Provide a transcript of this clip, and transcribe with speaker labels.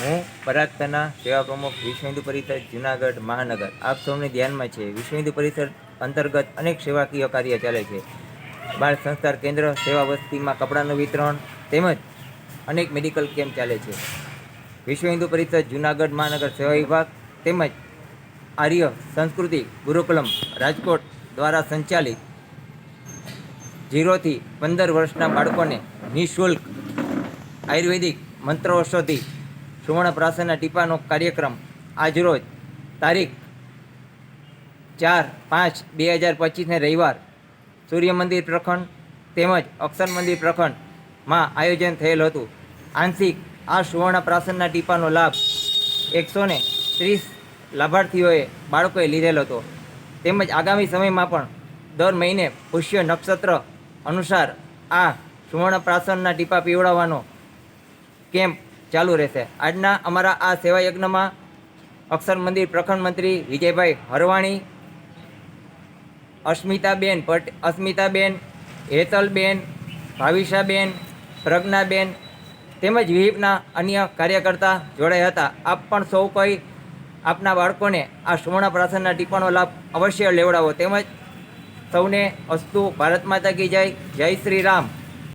Speaker 1: હું પરાગતના સેવા પ્રમુખ વિશ્વ હિન્દુ પરિષદ, જુનાગઢ, મહાનગર. આપ સૌને ધ્યાનમાં છે, વિશ્વ હિન્દુ પરિષદ અંતર્ગત અનેક સેવાકીય કાર્ય ચાલે છે. બાળ સંસ્કાર કેન્દ્ર, સેવા વસ્તીમાં કપડાનું વિતરણ તેમજ અનેક મેડિકલ કેમ્પ ચાલે છે. વિશ્વ હિન્દુ પરિષદ, જુનાગઢ, મહાનગર સેવા વિભાગ તેમજ આર્ય સંસ્કૃતિ ગુરુકુલમ રાજકોટ દ્વારા સંચાલિત ઝીરોથી પંદર વર્ષના બાળકોને નિઃશુલ્ક આયુર્વેદિક મંત્ર ઔષધિ સુવર્ણ પ્રાસના ટીપાનો કાર્યક્રમ આજરોજ તારીખ ચાર પાંચ બે હજાર પચીસને રવિવાર સૂર્ય મંદિર પ્રખંડ તેમજ અક્ષર મંદિર પ્રખંડમાં આયોજન થયેલ હતું. આંશિક આ સુવર્ણ પ્રાસનના ટીપાનો લાભ એકસો ને ત્રીસ લાભાર્થીઓએ બાળકોએ લીધેલ હતો. તેમજ આગામી સમયમાં પણ દર મહિને પુષ્ય નક્ષત્ર અનુસાર આ સુવર્ણ પ્રાસનના ટીપા પીવડાવવાનો કેમ્પ ચાલુ રહેશે. આજના અમારા આ સેવા યજ્ઞમાં અક્ષર મંદિર પ્રખંડ મંત્રી વિજયભાઈ હરવાણી, અસ્મિતાબેન પટ, અસ્મિતાબેન, હેતલબેન, ભાવિશાબેન, પ્રજ્ઞાબેન તેમજ વિહિપના અન્ય કાર્યકર્તા જોડાયા હતા. આપ પણ સૌ કોઈ આપના બાળકોને આ સુવર્ણ પ્રાસનના ટીપાનો લાભ અવશ્ય લેવડાવો. તેમજ સૌને અસ્તુ ભારત માતા કી જય. જય શ્રી રામ.